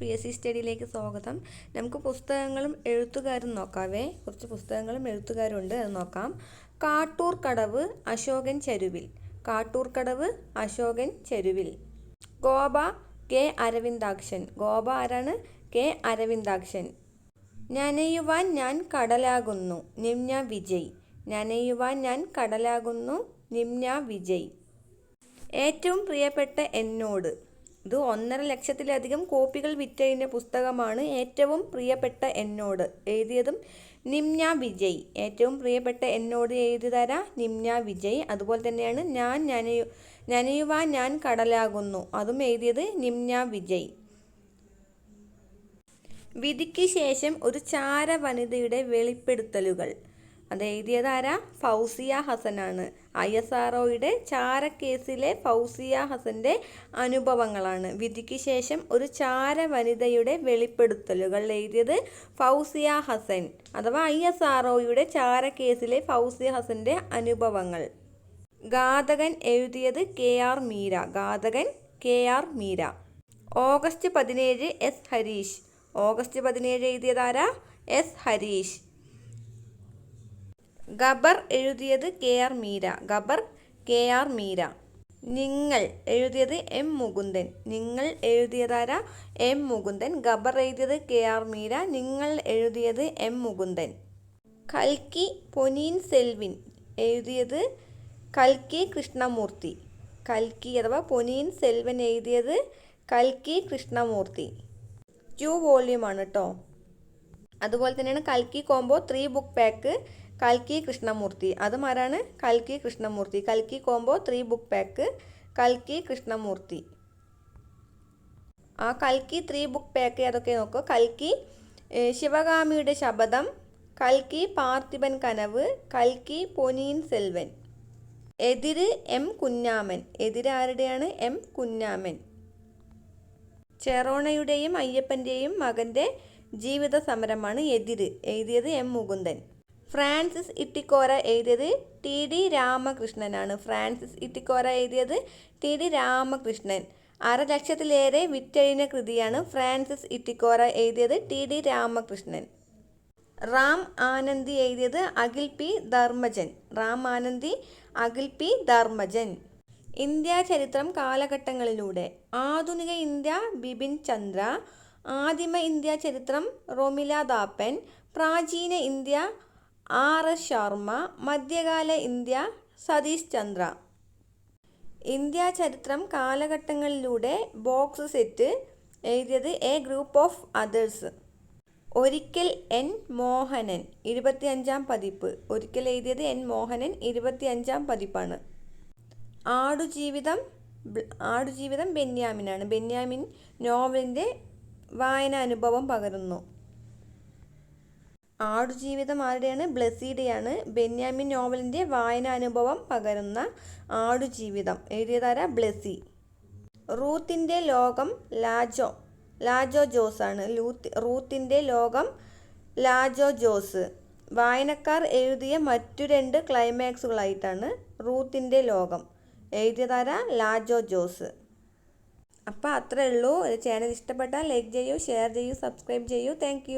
P S C സ്റ്റഡിയിലേക്ക് സ്വാഗതം. നമുക്ക് പുസ്തകങ്ങളും എഴുത്തുകാരും നോക്കാവേ. കുറച്ച് പുസ്തകങ്ങളും എഴുത്തുകാരും ഉണ്ട് അത് നോക്കാം. കാട്ടൂർ കടവ് അശോകൻ ചരുവിൽ. കാട്ടൂർ കടവ് അശോകൻ ചരുവിൽ. ഗോപ കെ അരവിന്ദാക്ഷൻ. ഗോപ ആരാണ്? കെ അരവിന്ദാക്ഷൻ. നനയുവാൻ ഞാൻ കടലാകുന്നു നിമ്ന വിജയ്. നനയുവാൻ ഞാൻ കടലാകുന്നു നിമ്ന വിജയ്. ഏറ്റവും പ്രിയപ്പെട്ട എന്നോട്. ഇത് ഒന്നര ലക്ഷത്തിലധികം കോപ്പികൾ വിറ്റഴിഞ്ഞ പുസ്തകമാണ് ഏറ്റവും പ്രിയപ്പെട്ട എന്നോട്. എഴുതിയതും നിംന വിജയ്. ഏറ്റവും പ്രിയപ്പെട്ട എന്നോട് എഴുതിയതാര നിംന വിജയ്. അതുപോലെ തന്നെയാണ് ഞാൻ നനയു നനയുവാൻ ഞാൻ കടലാകുന്നു. അതും എഴുതിയത് നിംന വിജയ്. വിധിക്ക് ശേഷം ഒരു ചാര വനിതയുടെ വെളിപ്പെടുത്തലുകൾ. അത് എഴുതിയത് ആരാ? ഫൗസിയ ഹസനാണ്. ഐ എസ് ആർ ഒയുടെ ചാരക്കേസിലെ ഫൗസിയ ഹസന്റെ അനുഭവങ്ങളാണ്. വിധിക്ക് ശേഷം ഒരു ചാര വനിതയുടെ വെളിപ്പെടുത്തലുകൾ എഴുതിയത് ഫൗസിയ ഹസൻ അഥവാ ഐ എസ് ആർ ഒയുടെ ചാരക്കേസിലെ ഫൗസിയ ഹസന്റെ അനുഭവങ്ങൾ. ഘാതകൻ എഴുതിയത് K R Meera ഘാതകൻ K R Meera. August പതിനേഴ് എസ് ഹരീഷ്. ഓഗസ്റ്റ് പതിനേഴ് എഴുതിയതാരാ എസ് ഹരീഷ്. ഗബർ എഴുതിയത് K R Meera. ഗബർ K R Meera. നിങ്ങൾ എഴുതിയത് എം മുകുന്ദൻ. നിങ്ങൾ എഴുതിയതാര? എം മുകുന്ദൻ. ഗബർ എഴുതിയത് കെ ആർ മീര. നിങ്ങൾ എഴുതിയത് എം മുകുന്ദൻ. കൽക്കി പൊനീൻ സെൽവിൻ എഴുതിയത് കൽക്കി കൃഷ്ണമൂർത്തി. കൽക്കി അഥവാ പൊനീൻ സെൽവൻ എഴുതിയത് കൽക്കി കൃഷ്ണമൂർത്തി. ടു വോള്യൂമാണ് കേട്ടോ അതുപോലെ തന്നെയാണ് കൽക്കി കോംബോ ത്രീ ബുക്ക് പാക്ക് കൽക്കി കൃഷ്ണമൂർത്തി. അതും ആരാണ് കൽക്കി കൃഷ്ണമൂർത്തി? കൽക്കി കോംബോ ത്രീ ബുക്ക് പാക്ക് കൽക്കി കൃഷ്ണമൂർത്തി. ആ കൽക്കി ത്രീ ബുക്ക് പാക്ക് അതൊക്കെ നോക്കൂ? കൽക്കി ശിവകാമിയുടെ ശബദം കൽക്കി പാർത്ഥിപൻ കനവ്. കൽക്കി പൊനിയൻ സെൽവൻ. എതിര് എം കുഞ്ഞാമൻ. എതിര് ആരുടെയാണ്? എം കുഞ്ഞാമൻ. ചെറോണയുടെയും അയ്യപ്പന്റെയും മകന്റെ ജീവിത സമരമാണ് എതിര്. എഴുതിയത് എം മുകുന്ദൻ. ഫ്രാൻസിസ് ഇട്ടിക്കോര എഴുതിയത് ടി ഡി രാമകൃഷ്ണനാണ്. ഫ്രാൻസിസ് ഇട്ടിക്കോര എഴുതിയത് ടി ഡി രാമകൃഷ്ണൻ. അര ലക്ഷത്തിലേറെ വിറ്റഴിഞ്ഞ കൃതിയാണ് ഫ്രാൻസിസ് ഇട്ടിക്കോര എഴുതിയത് ടി ഡി രാമകൃഷ്ണൻ. റാം ആനന്ദി എഴുതിയത് Akhil P Dharmajan. Ram Anandi Akhil P Dharmajan. India ചരിത്രം കാലഘട്ടങ്ങളിലൂടെ. ആധുനിക ഇന്ത്യ ബിപിൻ ചന്ദ്ര. ആദിമ ഇന്ത്യ ചരിത്രം റോമില ദാപ്പൻ. പ്രാചീന ഇന്ത്യ ആർ എസ് ശർമ്മ മധ്യകാല ഇന്ത്യ സതീഷ് ചന്ദ്ര. ഇന്ത്യ ചരിത്രം കാലഘട്ടങ്ങളിലൂടെ ബോക്സ് സെറ്റ് എഴുതിയത് എ ഗ്രൂപ്പ് ഓഫ് അതേഴ്സ്. ഒരിക്കൽ എൻ മോഹനൻ ഇരുപത്തിയഞ്ചാം പതിപ്പ്. ഒരിക്കൽ എഴുതിയത് എൻ മോഹനൻ ഇരുപത്തിയഞ്ചാം പതിപ്പാണ്. ആടുജീവിതം ആടുജീവിതം ബെന്യാമിനാണ്. ബെന്യാമിൻ നോവലിന്റെ വായനാനുഭവം പകരുന്നു. ആടുജീവിതം ആരുടെയാണ്? ബ്ലസീഡയാണ് ബെന്യാമിൻ നോവലിന്റെ വായനാനുഭവം പകരുന്ന ആടുജീവിതം. എഴുതിയതാര? ബ്ലസി റൂത്തിന്റെ ലോകം ലാജോ ലാജോ ജോസ് ആണ്. ലൂത്ത് റൂത്തിന്റെ ലോകം ലാജോ ജോസ്. വായനക്കാർ എഴുതിയ മറ്റു രണ്ട് ക്ലൈമാക്സുകളായിട്ടാണ് റൂത്തിന്റെ ലോകം. എഴുതിയതാര? ലാജോ ജോസ്. അപ്പോൾ അത്രേ ഉള്ളൂ. ചാനൽ ഇഷ്ടപ്പെട്ടാൽ ലൈക്ക് ചെയ്യൂ ഷെയർ ചെയ്യൂ സബ്സ്ക്രൈബ് ചെയ്യൂ. താങ്ക്